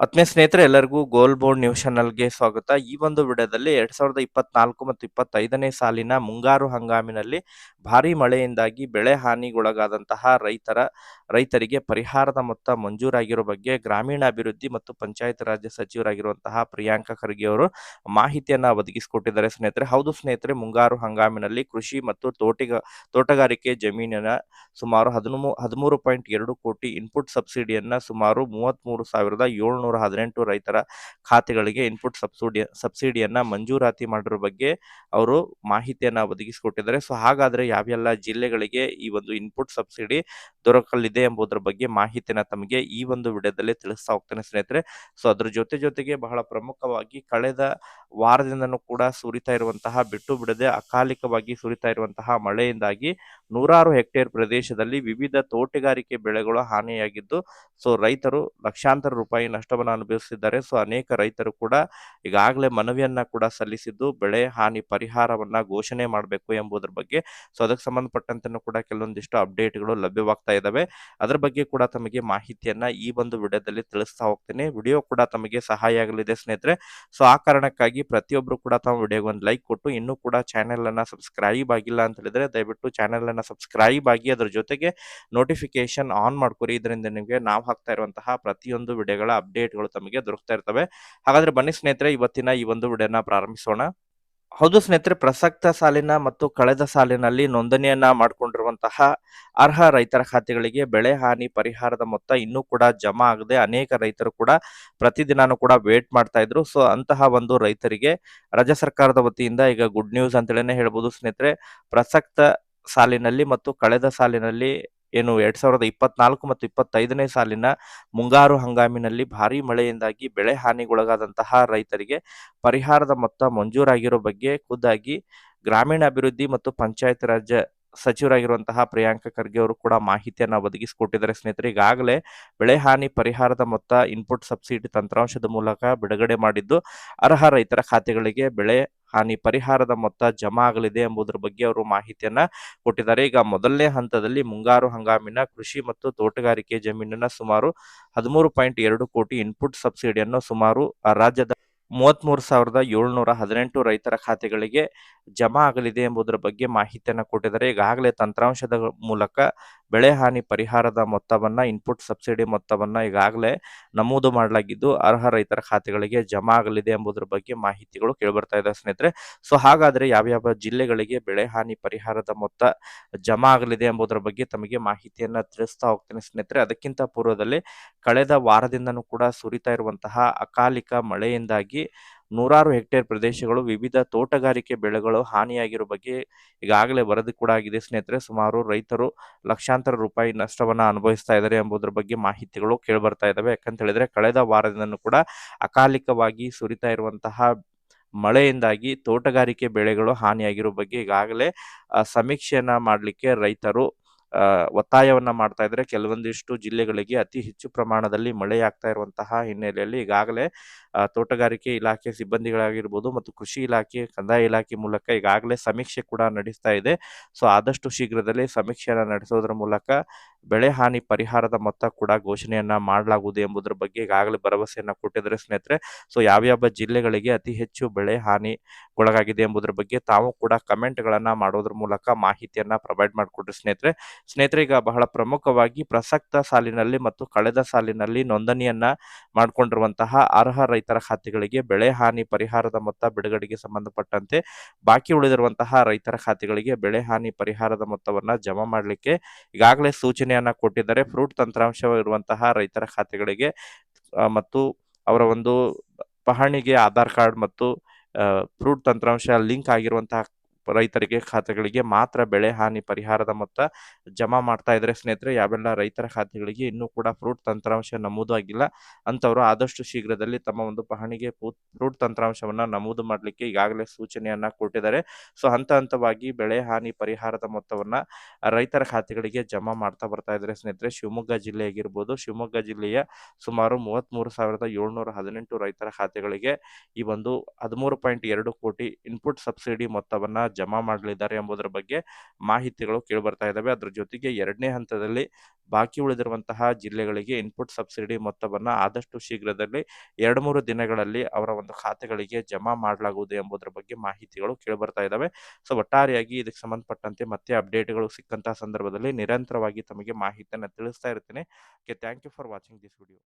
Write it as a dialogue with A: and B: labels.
A: ಆತ್ಮೀಯ ಸ್ನೇಹಿತರೆ, ಎಲ್ಲರಿಗೂ ಗೋಲ್ ಬೋರ್ಡ್ ನ್ಯೂಸ್ ಚಾನಲ್ಗೆ ಸ್ವಾಗತ. ಈ ಒಂದು ವಿಡಿಯೋದಲ್ಲಿ ಎರಡ್ ಸಾವಿರದ ಇಪ್ಪತ್ನಾಲ್ಕು ಮತ್ತು ಇಪ್ಪತ್ತೈದನೇ ಸಾಲಿನ ಮುಂಗಾರು ಹಂಗಾಮಿನಲ್ಲಿ ಭಾರಿ ಮಳೆಯಿಂದಾಗಿ ಬೆಳೆ ಹಾನಿಗೊಳಗಾದಂತಹ ರೈತರ, ರೈತರಿಗೆ ಪರಿಹಾರದ ಮೊತ್ತ ಮಂಜೂರಾಗಿರೋ ಬಗ್ಗೆ ಗ್ರಾಮೀಣಾಭಿವೃದ್ಧಿ ಮತ್ತು ಪಂಚಾಯತ್ ರಾಜ್ಯ ಸಚಿವರಾಗಿರುವಂತಹ ಪ್ರಿಯಾಂಕ ಖರ್ಗೆ ಅವರು ಮಾಹಿತಿಯನ್ನು ಒದಗಿಸಿಕೊಟ್ಟಿದ್ದಾರೆ ಸ್ನೇಹಿತರೆ. ಹೌದು ಸ್ನೇಹಿತರೆ, ಮುಂಗಾರು ಹಂಗಾಮಿನಲ್ಲಿ ಕೃಷಿ ಮತ್ತು ತೋಟಿಗ, ತೋಟಗಾರಿಕೆ ಜಮೀನಿನ ಸುಮಾರು ಹದಿಮೂ ಹದಿಮೂರು ಪಾಯಿಂಟ್ ಎರಡು ಕೋಟಿ ಇನ್ಪುಟ್ ಸಬ್ಸಿಡಿಯನ್ನು ಸುಮಾರು ಮೂವತ್ತ್ಮೂರು ಸಾವಿರದ ಏಳ್ನೂರ ಹದಿನೆಂಟು ರೈತರ ಖಾತೆಗಳಿಗೆ ಇನ್ಪುಟ್ ಸಬ್ಸಿಡಿ ಸಬ್ಸಿಡಿಯನ್ನ ಮಂಜೂರಾತಿ ಮಾಡಿರೋ ಬಗ್ಗೆ ಅವರು ಮಾಹಿತಿಯನ್ನ ಒದಗಿಸಿಕೊಟ್ಟಿದ್ದಾರೆ. ಸೊ ಹಾಗಾದ್ರೆ ಯಾವೆಲ್ಲ ಜಿಲ್ಲೆಗಳಿಗೆ ಈ ಒಂದು ಇನ್ಪುಟ್ ಸಬ್ಸಿಡಿ ದೊರಕಲಿದೆ ಎಂಬುದರ ಬಗ್ಗೆ ಮಾಹಿತಿನ ತಮಗೆ ಈ ಒಂದು ವಿಡಿಯೋದಲ್ಲಿ ತಿಳಿಸ್ತಾ ಹೋಗ್ತೇನೆ ಸ್ನೇಹಿತರೆ. ಸೊ ಅದ್ರ ಜೊತೆ ಜೊತೆಗೆ ಬಹಳ ಪ್ರಮುಖವಾಗಿ ಕಳೆದ ವಾರದಿಂದನೂ ಕೂಡ ಸುರಿತಾ ಇರುವಂತಹ, ಬಿಟ್ಟು ಬಿಡದೆ ಅಕಾಲಿಕವಾಗಿ ಸುರಿತಾ ಇರುವಂತಹ ಮಳೆಯಿಂದಾಗಿ ನೂರಾರು ಹೆಕ್ಟೇರ್ ಪ್ರದೇಶದಲ್ಲಿ ವಿವಿಧ ತೋಟಗಾರಿಕೆ ಬೆಳೆಗಳು ಹಾನಿಯಾಗಿದ್ದು ಸೊ ರೈತರು ಲಕ್ಷಾಂತರ ರೂಪಾಯಿ ನಷ್ಟವನ್ನು ಅನುಭವಿಸಿದ್ದಾರೆ. ಸೊ ಅನೇಕ ರೈತರು ಕೂಡ ಈಗಾಗಲೇ ಮನವಿಯನ್ನ ಕೂಡ ಸಲ್ಲಿಸಿದ್ದು, ಬೆಳೆ ಹಾನಿ ಪರಿಹಾರವನ್ನ ಘೋಷಣೆ ಮಾಡಬೇಕು ಎಂಬುದರ ಬಗ್ಗೆ. ಸೊ ಅದಕ್ಕೆ ಸಂಬಂಧಪಟ್ಟಂತೆ ಕೂಡ ಕೆಲವೊಂದಿಷ್ಟು ಅಪ್ಡೇಟ್ಗಳು ಲಭ್ಯವಾಗ್ತಾ ಇದಾವೆ ಅದರ ಬಗ್ಗೆ ಕೂಡ ತಮಗೆ ಮಾಹಿತಿಯನ್ನ ಈ ಒಂದು ವಿಡಿಯೋದಲ್ಲಿ ತಿಳಿಸ್ತಾ ಹೋಗ್ತೇನೆ. ವಿಡಿಯೋ ಕೂಡ ತಮಗೆ ಸಹಾಯ ಆಗಲಿದೆ ಸ್ನೇಹಿತರೆ. ಸೊ, ಆ ಕಾರಣಕ್ಕಾಗಿ ಪ್ರತಿಯೊಬ್ಬರು ಕೂಡ ತಮ್ಮ ವಿಡಿಯೋಗೆ ಒಂದು ಲೈಕ್ ಕೊಟ್ಟು, ಇನ್ನೂ ಕೂಡ ಚಾನೆಲ್ ಅನ್ನ ಸಬ್ಸ್ಕ್ರೈಬ್ ಆಗಿಲ್ಲ ಅಂತ ಹೇಳಿದ್ರೆ, ದಯವಿಟ್ಟು ಚಾನೆಲ್ ಅನ್ನ ಸಬ್ಸ್ಕ್ರೈಬ್ ಆಗಿ ಅದ್ರ ಜೊತೆಗೆ ನೋಟಿಫಿಕೇಶನ್ ಆನ್ ಮಾಡ್ಕೊರಿ. ಇದರಿಂದ ನಿಮಗೆ ನಾವು ಹಾಕ್ತಾ ಇರುವಂತಹ ಪ್ರತಿಯೊಂದು ವಿಡಿಯೋಗಳ ಅಪ್ಡೇಟ್ಗಳು ತಮಗೆ ದೊರಕ್ತಾ ಇರ್ತವೆ. ಹಾಗಾದ್ರೆ ಬನ್ನಿ ಸ್ನೇಹಿತರೆ, ಇವತ್ತಿನ ಈ ಒಂದು ವಿಡಿಯೋನ ಪ್ರಾರಂಭಿಸೋಣ. ಹೌದು ಸ್ನೇಹಿತರೆ, ಪ್ರಸಕ್ತ ಸಾಲಿನ ಮತ್ತು ಕಳೆದ ಸಾಲಿನಲ್ಲಿ ನೋಂದಣಿಯನ್ನ ಮಾಡಿಕೊಂಡಿರುವಂತಹ ಅರ್ಹ ರೈತರ ಖಾತೆಗಳಿಗೆ ಬೆಳೆ ಹಾನಿ ಪರಿಹಾರದ ಮೊತ್ತ ಇನ್ನೂ ಕೂಡ ಜಮಾ ಆಗದೆ ಅನೇಕ ರೈತರು ಕೂಡ ಪ್ರತಿದಿನಾನು ಕೂಡ ವೇಟ್ ಮಾಡ್ತಾ ಇದ್ರು. ಸೊ ಅಂತಹ ಒಂದು ರೈತರಿಗೆ ರಾಜ್ಯ ಸರ್ಕಾರದ ವತಿಯಿಂದ ಈಗ ಗುಡ್ ನ್ಯೂಸ್ ಅಂತೇಳಿನೇ ಹೇಳ್ಬೋದು ಸ್ನೇಹಿತರೆ. ಪ್ರಸಕ್ತ ಸಾಲಿನಲ್ಲಿ ಮತ್ತು ಕಳೆದ ಸಾಲಿನಲ್ಲಿ ಏನು ಎರಡ್ ಸಾವಿರದ ಇಪ್ಪತ್ನಾಲ್ಕು ಮತ್ತು ಇಪ್ಪತ್ತೈದನೇ ಸಾಲಿನ ಮುಂಗಾರು ಹಂಗಾಮಿನಲ್ಲಿ ಭಾರಿ ಮಳೆಯಿಂದಾಗಿ ಬೆಳೆ ಹಾನಿಗೊಳಗಾದಂತಹ ರೈತರಿಗೆ ಪರಿಹಾರದ ಮೊತ್ತ ಮಂಜೂರಾಗಿರೋ ಬಗ್ಗೆ ಖುದ್ದಾಗಿ ಗ್ರಾಮೀಣಾಭಿವೃದ್ಧಿ ಮತ್ತು ಪಂಚಾಯತ್ ರಾಜ್ಯ ಸಚಿವರಾಗಿರುವಂತಹ ಪ್ರಿಯಾಂಕ ಖರ್ಗೆ ಅವರು ಕೂಡ ಮಾಹಿತಿಯನ್ನು ಒದಗಿಸಿಕೊಟ್ಟಿದ್ದಾರೆ. ಸ್ನೇಹಿತರೆ, ಈಗಾಗಲೇ ಬೆಳೆ ಹಾನಿ ಪರಿಹಾರದ ಮೊತ್ತ ಇನ್ಪುಟ್ ಸಬ್ಸಿಡಿ ತಂತ್ರಾಂಶದ ಮೂಲಕ ಬಿಡುಗಡೆ ಮಾಡಿದ್ದು ಅರ್ಹ ರೈತರ ಖಾತೆಗಳಿಗೆ ಬೆಳೆ ಹಾನಿ ಪರಿಹಾರದ ಮೊತ್ತ ಜಮಾ ಆಗಲಿದೆ ಎಂಬುದರ ಬಗ್ಗೆ ಅವರು ಮಾಹಿತಿಯನ್ನ ಕೊಟ್ಟಿದ್ದಾರೆ. ಈಗ ಮೊದಲನೇ ಹಂತದಲ್ಲಿ ಮುಂಗಾರು ಹಂಗಾಮಿನ ಕೃಷಿ ಮತ್ತು ತೋಟಗಾರಿಕೆ ಜಮೀನಿನ ಸುಮಾರು ಹದಿಮೂರು ಪಾಯಿಂಟ್ ಎರಡು ಕೋಟಿ ಇನ್ಪುಟ್ ಸಬ್ಸಿಡಿಯನ್ನು ಸುಮಾರು ರಾಜ್ಯದ ಮೂವತ್ಮೂರು ಸಾವಿರದ ಏಳ್ನೂರ ಹದಿನೆಂಟು ರೈತರ ಖಾತೆಗಳಿಗೆ ಜಮಾ ಆಗಲಿದೆ ಎಂಬುದರ ಬಗ್ಗೆ ಮಾಹಿತಿಯನ್ನು ಕೊಟ್ಟಿದ್ದಾರೆ. ಈಗಾಗಲೇ ತಂತ್ರಾಂಶದ ಮೂಲಕ ಬೆಳೆ ಹಾನಿ ಪರಿಹಾರದ ಮೊತ್ತವನ್ನು ಇನ್ಪುಟ್ ಸಬ್ಸಿಡಿ ಮೊತ್ತವನ್ನು ಈಗಾಗಲೇ ನಮೂದು ಮಾಡಲಾಗಿದ್ದು, ಅರ್ಹ ರೈತರ ಖಾತೆಗಳಿಗೆ ಜಮಾ ಆಗಲಿದೆ ಎಂಬುದರ ಬಗ್ಗೆ ಮಾಹಿತಿಗಳು ಕೇಳಿಬರ್ತಾ ಇದೆ ಸ್ನೇಹಿತರೆ. ಸೊ, ಹಾಗಾದರೆ ಯಾವ್ಯಾವ ಜಿಲ್ಲೆಗಳಿಗೆ ಬೆಳೆ ಹಾನಿ ಪರಿಹಾರದ ಮೊತ್ತ ಜಮಾ ಆಗಲಿದೆ ಎಂಬುದರ ಬಗ್ಗೆ ತಮಗೆ ಮಾಹಿತಿಯನ್ನು ತಿಳಿಸ್ತಾ ಹೋಗ್ತೇನೆ ಸ್ನೇಹಿತರೆ. ಅದಕ್ಕಿಂತ ಪೂರ್ವದಲ್ಲಿ ಕಳೆದ ವಾರದಿಂದನೂ ಕೂಡ ಸುರಿತಾ ಇರುವಂತಹ ಅಕಾಲಿಕ ಮಳೆಯಿಂದಾಗಿ ನೂರಾರು ಹೆಕ್ಟೇರ್ ಪ್ರದೇಶಗಳು ವಿವಿಧ ತೋಟಗಾರಿಕೆ ಬೆಳೆಗಳು ಹಾನಿಯಾಗಿರೋ ಬಗ್ಗೆ ಈಗಾಗಲೇ ವರದಿ ಕೂಡ ಆಗಿದೆ. ಸ್ನೇಹಿತರೆ, ಸುಮಾರು ರೈತರು ಲಕ್ಷಾಂತರ ರೂಪಾಯಿ ನಷ್ಟವನ್ನು ಅನುಭವಿಸ್ತಾ ಇದ್ದಾರೆ ಎಂಬುದರ ಬಗ್ಗೆ ಮಾಹಿತಿಗಳು ಕೇಳಿಬರ್ತಾ ಇದ್ದಾವೆ ಯಾಕಂತ ಹೇಳಿದ್ರೆ ಕಳೆದ ವಾರದಿಂದ ಕೂಡ ಅಕಾಲಿಕವಾಗಿ ಸುರಿತಾ ಇರುವಂತಹ ಮಳೆಯಿಂದಾಗಿ ತೋಟಗಾರಿಕೆ ಬೆಳೆಗಳು ಹಾನಿಯಾಗಿರೋ ಬಗ್ಗೆ ಈಗಾಗಲೇ ಸಮೀಕ್ಷೆಯನ್ನ ಮಾಡಲಿಕ್ಕೆ ರೈತರು ಒತ್ತಾಯವನ್ನ ಮಾಡ್ತಾ ಇದ್ರೆ ಕೆಲವೊಂದಿಷ್ಟು ಜಿಲ್ಲೆಗಳಿಗೆ ಅತಿ ಹೆಚ್ಚು ಪ್ರಮಾಣದಲ್ಲಿ ಮಳೆ ಆಗ್ತಾ ಇರುವಂತಹ ಹಿನ್ನೆಲೆಯಲ್ಲಿ ಈಗಾಗಲೇ ತೋಟಗಾರಿಕೆ ಇಲಾಖೆ ಸಿಬ್ಬಂದಿಗಳಾಗಿರ್ಬೋದು ಮತ್ತು ಕೃಷಿ ಇಲಾಖೆ, ಕಂದಾಯ ಇಲಾಖೆ ಮೂಲಕ ಈಗಾಗಲೇ ಸಮೀಕ್ಷೆ ಕೂಡ ನಡೆಸ್ತಾ ಇದೆ. ಸೊ, ಆದಷ್ಟು ಶೀಘ್ರದಲ್ಲಿ ಸಮೀಕ್ಷೆಯನ್ನು ನಡೆಸೋದ್ರ ಮೂಲಕ ಬೆಳೆ ಹಾನಿ ಪರಿಹಾರದ ಮೊತ್ತ ಕೂಡ ಘೋಷಣೆಯನ್ನ ಮಾಡಲಾಗುವುದು ಎಂಬುದರ ಬಗ್ಗೆ ಈಗಾಗಲೇ ಭರವಸೆಯನ್ನ ಕೊಟ್ಟಿದ್ದಾರೆ ಸ್ನೇಹಿತರೆ. ಸೊ ಯಾವ್ಯಾವ ಜಿಲ್ಲೆಗಳಿಗೆ ಅತಿ ಹೆಚ್ಚು ಬೆಳೆ ಹಾನಿ ಒಳಗಾಗಿದೆ ಎಂಬುದರ ಬಗ್ಗೆ ತಾವು ಕೂಡ ಕಮೆಂಟ್ಗಳನ್ನ ಮಾಡೋದ್ರ ಮೂಲಕ ಮಾಹಿತಿಯನ್ನ ಪ್ರೊವೈಡ್ ಮಾಡಿಕೊಡ್ರಿ ಸ್ನೇಹಿತರೆ. ಸ್ನೇಹಿತರೆ, ಈಗ ಬಹಳ ಪ್ರಮುಖವಾಗಿ ಪ್ರಸಕ್ತ ಸಾಲಿನಲ್ಲಿ ಮತ್ತು ಕಳೆದ ಸಾಲಿನಲ್ಲಿ ನೋಂದಣಿಯನ್ನ ಮಾಡಿಕೊಂಡಿರುವಂತಹ ಅರ್ಹ ರೈತರ ಖಾತೆಗಳಿಗೆ ಬೆಳೆ ಹಾನಿ ಪರಿಹಾರದ ಮೊತ್ತ ಬಿಡುಗಡೆಗೆ ಸಂಬಂಧಪಟ್ಟಂತೆ ಬಾಕಿ ಉಳಿದಿರುವಂತಹ ರೈತರ ಖಾತೆಗಳಿಗೆ ಬೆಳೆ ಹಾನಿ ಪರಿಹಾರದ ಮೊತ್ತವನ್ನ ಜಮಾ ಮಾಡಲಿಕ್ಕೆ ಈಗಾಗಲೇ ಸೂಚನೆಯನ್ನ ಕೊಟ್ಟಿದ್ದಾರೆ. ಫ್ರೂಟ್ ತಂತ್ರಾಂಶ ಇರುವಂತಹ ರೈತರ ಖಾತೆಗಳಿಗೆ ಮತ್ತು ಅವರ ಒಂದು ಪಹಣಿಗೆ ಆಧಾರ್ ಕಾರ್ಡ್ ಮತ್ತು ಫ್ರೂಟ್ ತಂತ್ರಾಂಶ ಲಿಂಕ್ ಆಗಿರುವಂತಹ ರೈತರಿಗೆ ಖಾತೆಗಳಿಗೆ ಮಾತ್ರ ಬೆಳೆ ಹಾನಿ ಪರಿಹಾರದ ಮೊತ್ತ ಜಮಾ ಮಾಡ್ತಾ ಇದ್ರೆ ಸ್ನೇಹಿತರೆ, ಯಾವೆಲ್ಲ ರೈತರ ಖಾತೆಗಳಿಗೆ ಇನ್ನೂ ಕೂಡ ಫ್ರೂಟ್ ತಂತ್ರಾಂಶ ನಮೂದು ಆಗಿಲ್ಲ. ಅಂತವರು ಆದಷ್ಟು ಶೀಘ್ರದಲ್ಲಿ ತಮ್ಮ ಒಂದು ಪಹಣಿಗೆ ಫ್ರೂಟ್ ತಂತ್ರಾಂಶವನ್ನ ನಮೂದು ಮಾಡಲಿಕ್ಕೆ ಈಗಾಗಲೇ ಸೂಚನೆಯನ್ನ ಕೊಟ್ಟಿದ್ದಾರೆ. ಸೊ, ಹಂತ ಹಂತವಾಗಿ ಬೆಳೆ ಹಾನಿ ಪರಿಹಾರದ ಮೊತ್ತವನ್ನ ರೈತರ ಖಾತೆಗಳಿಗೆ ಜಮಾ ಮಾಡ್ತಾ ಬರ್ತಾ ಇದ್ದಾರೆ ಸ್ನೇಹಿತರೆ, ಶಿವಮೊಗ್ಗ ಜಿಲ್ಲೆ ಆಗಿರ್ಬೋದು, ಶಿವಮೊಗ್ಗ ಜಿಲ್ಲೆಯ ಸುಮಾರು ಮೂವತ್ಮೂರು ಸಾವಿರದ ಏಳ್ನೂರ ಹದಿನೆಂಟು ರೈತರ ಖಾತೆಗಳಿಗೆ ಈ ಒಂದು ಹದಿಮೂರು ಪಾಯಿಂಟ್ ಎರಡು ಕೋಟಿ ಇನ್ಪುಟ್ ಸಬ್ಸಿಡಿ ಮೊತ್ತವನ್ನ ಜಮಾ ಮಾಡಲಿದ್ದಾರೆ ಎಂಬುದರ ಬಗ್ಗೆ ಮಾಹಿತಿಗಳು ಕೇಳಿಬರ್ತಾ ಇದ್ದಾವೆ. ಅದರ ಜೊತೆಗೆ ಎರಡನೇ ಹಂತದಲ್ಲಿ ಬಾಕಿ ಉಳಿದಿರುವಂತಹ ಜಿಲ್ಲೆಗಳಿಗೆ ಇನ್ಪುಟ್ ಸಬ್ಸಿಡಿ ಮೊತ್ತವನ್ನು ಆದಷ್ಟು ಶೀಘ್ರದಲ್ಲಿ ಎರಡು ಮೂರು ದಿನಗಳಲ್ಲಿ ಅವರ ಒಂದು ಖಾತೆಗಳಿಗೆ ಜಮಾ ಮಾಡಲಾಗುವುದು ಎಂಬುದರ ಬಗ್ಗೆ ಮಾಹಿತಿಗಳು ಕೇಳಿಬರ್ತಾ ಇದ್ದಾವೆ. ಸೊ ಒಟ್ಟಾರೆಯಾಗಿ ಇದಕ್ಕೆ ಸಂಬಂಧಪಟ್ಟಂತೆ ಮತ್ತೆ ಅಪ್ಡೇಟ್ಗಳು ಸಿಕ್ಕಂತಹ ಸಂದರ್ಭದಲ್ಲಿ ನಿರಂತರವಾಗಿ ತಮಗೆ ಮಾಹಿತಿಯನ್ನು ತಿಳಿಸ್ತಾ ಇರ್ತೀನಿ. Okay thank you for watching this video